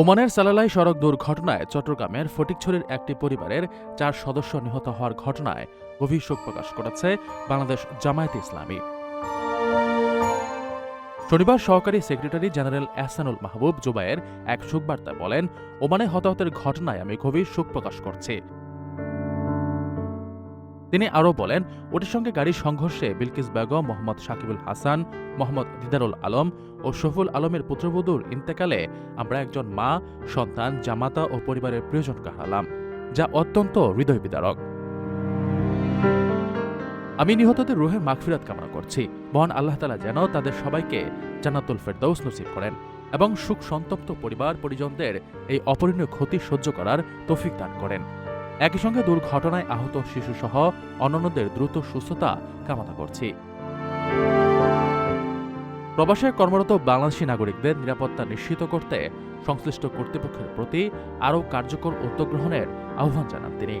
ওমানের সালালাই সড়ক দুর্ঘটনায় চট্টগ্রামের ফটিকছড়ির একটি পরিবারের চার সদস্য নিহত হওয়ার ঘটনায় গভীর শোক প্রকাশ করেছে বাংলাদেশ জামায়াতে ইসলামী। শনিবার সহকারী সেক্রেটারি জেনারেল এহসানুল মাহবুব জুবায়ের এক শোকবার্তায় বলেন, ওমানে হতাহতের ঘটনায় আমি গভীর শোক প্রকাশ করছি। তিনি আরও বলেন ওটির সঙ্গে গাড়ির সংঘর্ষে বিলকিস বেগম, মোহাম্মদ সাকিবুল হাসান, মোহাম্মদ দিদারুল আলম ও শফুল আলমের পুত্রবধূর ইন্তেকালে আমরা একজন মা, সন্তান, জামাতা ও পরিবারের প্রিয়জনকে হারালাম যা অত্যন্ত হৃদয় বিদারক আমি নিহতদের রুহের মাগফিরাত কামনা করছি। মহান আল্লাহ তালা যেন তাদের সবাইকে জান্নাতুল ফেরদৌস নসিব করেন এবং সুখ সন্তপ্ত পরিবার পরিজনদের এই অপরিণীয় ক্ষতি সহ্য করার তৌফিক দান করেন। একই সঙ্গে দুর্ঘটনায় আহত শিশুসহ অন্যান্যদের দ্রুত সুস্থতা কামনা করছি। প্রবাসে কর্মরত বাংলাদেশি নাগরিকদের নিরাপত্তা নিশ্চিত করতে সংশ্লিষ্ট কর্তৃপক্ষের প্রতি আরও কার্যকর উদ্যোগ গ্রহণের আহ্বান জানান তিনি।